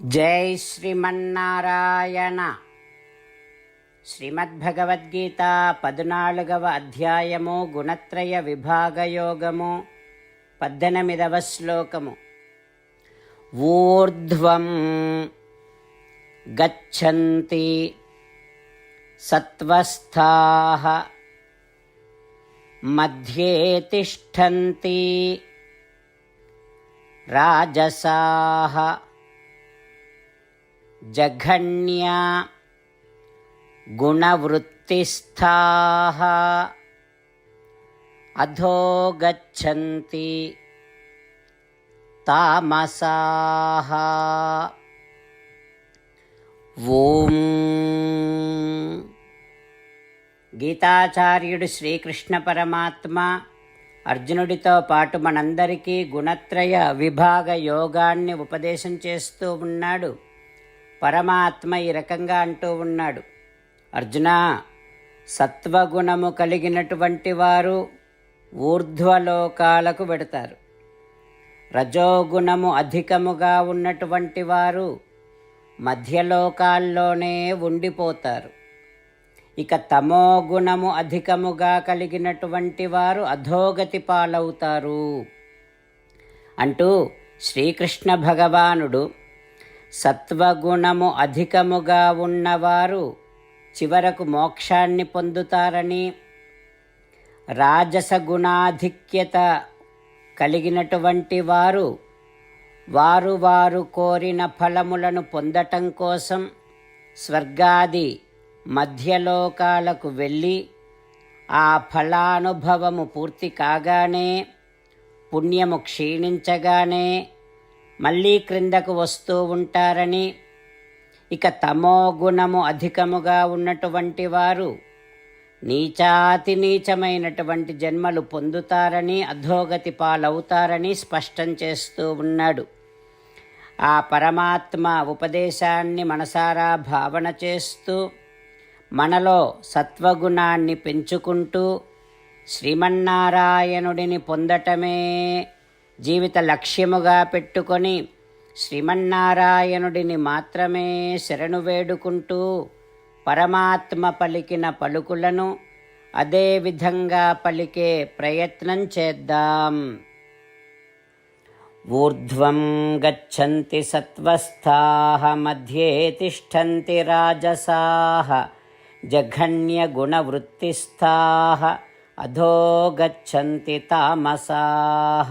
జై శ్రీమన్నారాయణ. శ్రీమద్భగవద్గీత పద్నాలుగవ అధ్యాయము గుణత్రయ విభాగయోగము పద్దెనిమిదవ శ్లోకము. ఊర్ధ్వం గచ్చంతి సత్వస్థాః మధ్యే తిష్టంతి రాజసాహ जघन्या गुणवृत्तिस्थाः अधो गच्छन्ति तामसाः ఓం గీతాచార్యుడు శ్రీకృష్ణ పరమాత్మ అర్జునుడితో పాటు మనందరికీ గుణత్రయ విభాగ యోగాన్ని ఉపదేశం చేస్తూ ఉన్నాడు పరమాత్మ ఈ రకంగా అంటూ ఉన్నాడు. అర్జున సత్వగుణము కలిగినటువంటి వారు ఊర్ధ్వలోకాలకు వెడతారు. రజోగుణము అధికముగా ఉన్నటువంటి వారు మధ్యలోకాల్లోనే ఉండిపోతారు. ఇక తమోగుణము అధికముగా కలిగినటువంటి వారు అధోగతి పాలవుతారు. అంటూ శ్రీకృష్ణ భగవానుడు సత్వగుణము అధికముగా ఉన్నవారు చివరకు మోక్షాన్ని పొందుతారని రాజస గుణాధిక్యత కలిగినటువంటి వారు వారు వారు కోరిన ఫలములను పొందటం కోసం స్వర్గాది మధ్యలోకాలకు వెళ్ళి ఆ ఫలానుభవము పూర్తి కాగానే పుణ్యము క్షీణించగానే మళ్ళీ క్రిందకు వస్తూ ఉంటారని. ఇక తమో గుణము అధికముగా ఉన్నటువంటి వారు నీచాతి నీచమైనటువంటి జన్మలు పొందుతారని అధోగతి పాలవుతారని స్పష్టం చేస్తూ ఉన్నాడు. ఆ పరమాత్మ ఉపదేశాన్ని మనసారా భావన చేస్తూ మనలో సత్వగుణాన్ని పెంచుకుంటూ శ్రీమన్నారాయణుడిని పొందటమే జీవిత లక్ష్యముగా పెట్టుకొని శ్రీమన్నారాయణుడిని మాత్రమే శరణు వేడుకుంటూ పరమాత్మ పలికిన పలుకులను అదే విధంగా పలికే ప్రయత్నం చేద్దాం. ఊర్ధ్వం గచ్చంతి సత్వస్థాహ మధ్యే తిష్టంతి రాజసాహ జఘన్యగుణవృత్తిస్థాహ అధో గచ్చంతి తామసాహ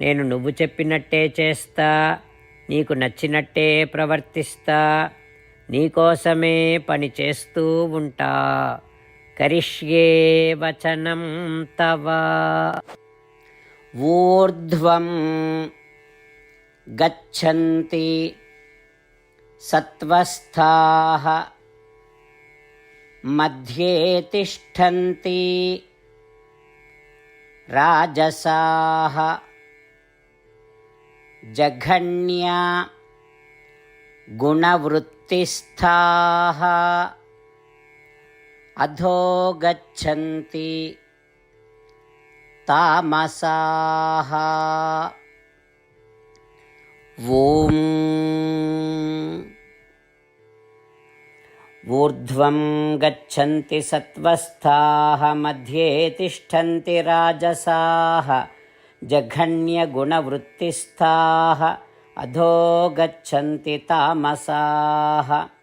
నేను నువ్వు చెప్పినట్టే చేస్తా నీకు నచ్చినట్టే ప్రవర్తిస్తా నీకోసమే పని చేస్తూ ఉంటా కరిష్యే వచనం తవ ఊర్ధ్వం గచ్చంతి సత్వస్థాः मध्ये तिष्ठन्ति राजसाः जघन्या गुणवृत्तिस्थाः अधो गच्छन्ति तामसाः। ॐ ऊर्ध्वं गच्छन्ति सत्त्वस्थाः मध्ये तिष्ठन्ति राजसाः। जघन्यगुणवृत्तिस्थाः अधो गच्छन्ति तामसाः।